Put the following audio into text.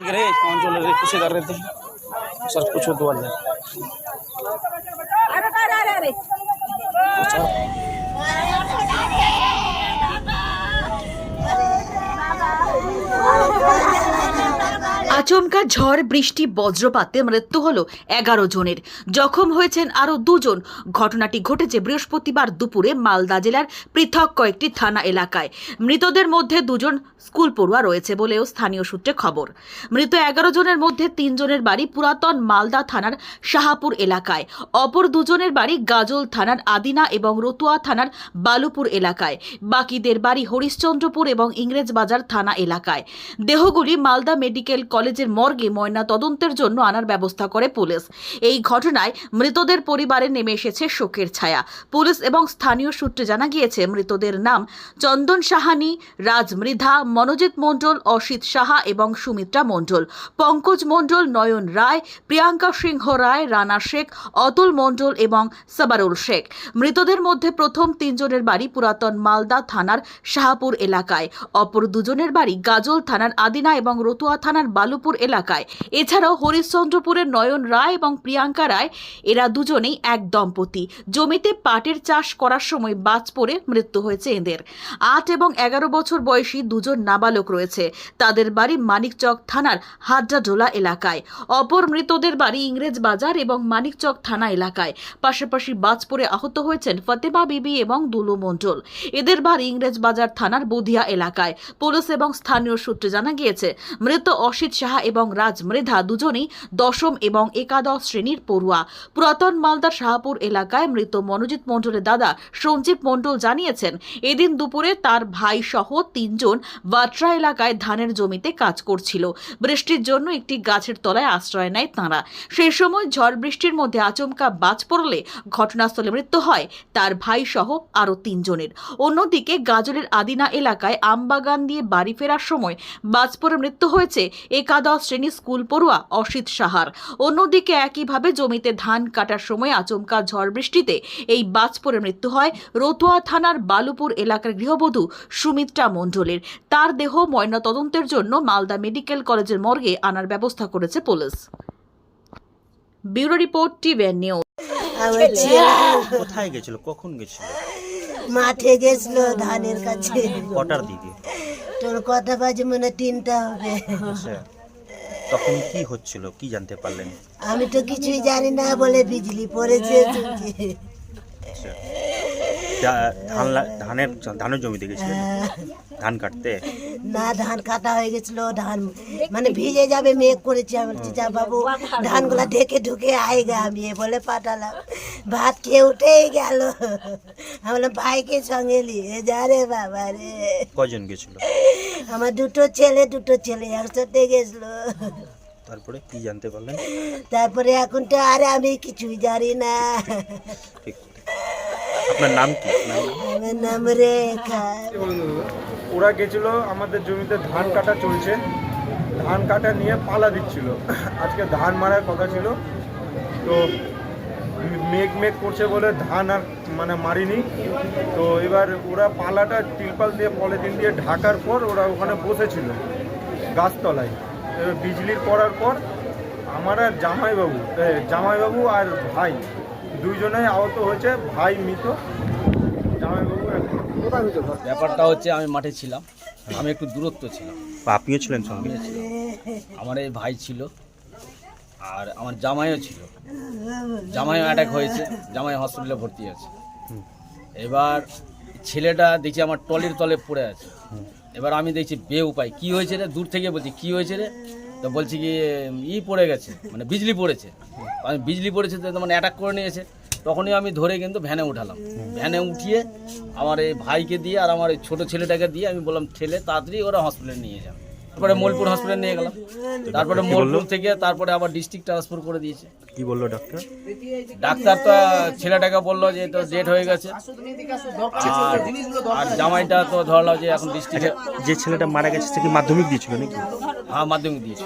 गिरे कौन चल रहे कुछ कर रहे थे। सर कुछ हो दुआ अच्छा। আচমকা ঝড় বৃষ্টি বজ্রপাতে মৃত্যু হল এগারো জনের। জখম হয়েছেন আরও দুজন। ঘটনাটি ঘটেছে বৃহস্পতিবার দুপুরে মালদা জেলার পৃথক কয়েকটি থানা এলাকায়। মৃতদের মধ্যে দুজন স্কুল পড়ুয়া রয়েছে বলেও স্থানীয় সূত্রে খবর। মৃত এগারো জনের মধ্যে তিনজনের বাড়ি পুরাতন মালদা থানার শাহাপুর এলাকায়। অপর দুজনের বাড়ি গাজল থানার আদিনা এবং রতুয়া থানার বালুপুর এলাকায়। বাকিদের বাড়ি হরিশ্চন্দ্রপুর এবং ইংরেজবাজার থানা এলাকায়। দেহগুলি মালদা মেডিকেল কলেজের মর্গে ময়না তদন্তের জন্য আনার ব্যবস্থা করে পুলিশ। এই ঘটনায় মৃতদের পরিবারে নেমে এসেছে শোকের ছায়া। পুলিশ এবং স্থানীয় সূত্রে জানা গিয়েছে, মৃতদের নাম চন্দন সাহানি, রাজ মৃধা, মনোজিৎ মণ্ডল, অসিত সাহা এবং সুমিত্রা মণ্ডল, পঙ্কজ মণ্ডল, নয়ন রায়, প্রিয়াঙ্কা সিংহ রায়, রানা শেখ, অতুল মণ্ডল এবং সাবারুল শেখ। মৃতদের মধ্যে প্রথম তিনজনের বাড়ি পুরাতন মালদা থানার শাহাপুর এলাকায়। অপর দুজনের বাড়ি গাজল থানার আদিনা এবং রতুয়া থানার বালুপুর এলাকায়। এছাড়াও হরিশ্চন্দ্রপুরের নয়ন রায় এবং প্রিয়াঙ্কা রায়, এরা দুজনেই এক দম্পতি। জমিতে পাটের চাষ করার সময় বাজ পড়ে মৃত্যু হয়েছে এদের। আট এবং এগারো বছর বয়সী দুজন নাবালক রয়েছে। তাদের বাড়ি মানিকচক থানার হাড্ডাডোলা এলাকায়। অপর মৃতদের বাড়ি ইংরেজ বাজার এবং মানিকচক থানা এলাকায়। পাশাপাশি বাজ পড়ে আহত হয়েছেন ফতেমা বিবি এবং দুলু মণ্ডল। এদের বাড়ি ইংরেজ বাজার থানার বুধিয়া এলাকায়। পুলিশ এবং স্থানীয় সূত্রে জানা গিয়েছে, মৃত অসিত সাহা এবং রাজ মৃধা দুজনেই দশম এবং একাদশ শ্রেণির পড়ুয়া। পুরাতন মালদার শাহপুর এলাকায় মৃত মনোজিৎ মণ্ডলের দাদা সঞ্জীব মণ্ডল জানিয়েছেন, এদিন দুপুরে তার ভাই সহ তিনজন বাট্রা এলাকায় ধানের জমিতে কাজ করছিল। বৃষ্টির জন্য একটি গাছের তলায় আশ্রয় নেয় তাঁরা। সেই সময় ঝড় বৃষ্টির মধ্যে আচমকা বাজ পড়লে ঘটনাস্থলে মৃত্যু হয় তার ভাই সহ আরও তিনজনের। অন্যদিকে গাজলের আদিনা এলাকায় আমবাগান দিয়ে বাড়ি ফেরার সময় বাজ পড়ে মৃত্যু হয়েছে। একাদশ শ্রেণি স্কুল পড়ুয়া অসিত সাহার। অন্যদিকে একইভাবে জমিতে ধান কাটার সময় আচমকা ঝড় বৃষ্টিতে এই বাজ পড়ে মৃত্যু হয় রতুয়া থানার বালুপুর এলাকার গৃহবধূ সুমিত্রা মণ্ডলের। তার দেহ ময়নাতদন্তের জন্য মালদা মেডিকেল কলেজের মর্গে আনার ব্যবস্থা করেছে পুলিশ। ব্যুরো রিপোর্ট টিভেন নিউজ। কোথায় গেছিল? কখন গেছিল? মাঠে গেছিল ধানের কাছে। কটার দিকে? তোর কটা বাজে মানে তিনটা হবে। আচ্ছা। তখন কি হচ্ছিল? কি জানতে পারলেন? আমি তো কিছুই জানি না বলে বিজলি পড়েছে। আচ্ছা। ধান ধানের ধানের জমিতে গেছিলেন? ধান কাটতে? না ধান কাটা হয়ে গেছিল ধান মানে ভিজে যাবে মেঘ করেছে। আমি বলছি যা বাবু ধানগুলা ঢেকে ঢুকে আইগা আমি এ বলে পাঠালাম। ভাত খেয়ে উঠেই গেল। আমি বললাম ভাইকে সঙ্গে নিয়ে যা রে বাবা রে। কজন গেছিল? আমার দুটো ছেলে দুটো ছেলে একসাথে গেছিল। তারপরে কি জানতে পারলেন? তারপরে এখন তো আর আমি কিছুই জানি না। আপনার নাম কি? নাম? আমার নাম রেখা। ওরা গেছিল আমাদের জমিতে ধান কাটা চলছে। ধান কাটা নিয়ে পালা দিচ্ছিল। আজকে ধান মারার কথা ছিল। তো মেঘ মেঘ করছে বলে ধান আর মানে মারিনি। তো এবার ওরা পালাটা তিলপাল দিয়ে পলিথিন দিয়ে ঢাকার পর ওরা ওখানে বসেছিল গাছতলায়। এবার বিজলির পড়ার পর আমার আর জামাইবাবু জামাইবাবু আর ভাই দুইজনেই আহত হয়েছে ভাই মৃত। জামাইবাবু ব্যাপারটা হচ্ছে আমি মাঠে ছিলাম আমি একটু দূরত্ব ছিলাম। আপনিও ছিলেন সঙ্গে? আমার এই ভাই ছিল আর আমার জামাইও ছিল। জামাইও অ্যাটাক হয়েছে, জামাই হসপিটালে ভর্তি আছে। এবার ছেলেটা দেখছি আমার টলির তলে পড়ে আছে। এবার আমি দেখছি বে উপায়, কি হয়েছে রে? দূর থেকে বলছি, কি হয়েছে রে? তো বলছি কি ই পড়ে গেছে মানে বিজলি পড়েছে। আমি বিজলি পড়েছে তো মানে অ্যাটাক করে নিয়েছে। তখনই আমি ধরে কিন্তু ভ্যানে উঠালাম। ভ্যানে উঠিয়ে আমার এই ভাইকে দিয়ে আর আমার এই ছোটো ছেলেটাকে দিয়ে আমি বললাম, ছেলে, তাড়াতাড়ি ওরা হসপিটালে নিয়ে যাও তারপরে মোলপুর হসপিটাল নিয়ে গেলাম। তারপরে মোলপুর থেকে তারপরে আবার ডিস্ট্রিক্ট ট্রান্সফার করে দিয়েছে। কি বলল ডাক্তার ডাক্তার তো ছেলেটাকে বলল যে তো ডেট হয়ে গেছে। আর আর জামাইটা তো ধরলো যে এখন ডিস্ট্রিক্টে যে ছেলেটা মারা গেছে সে কি মাধ্যমিক দিয়েছিল নাকি? হ্যাঁ মাধ্যমিক দিয়েছে।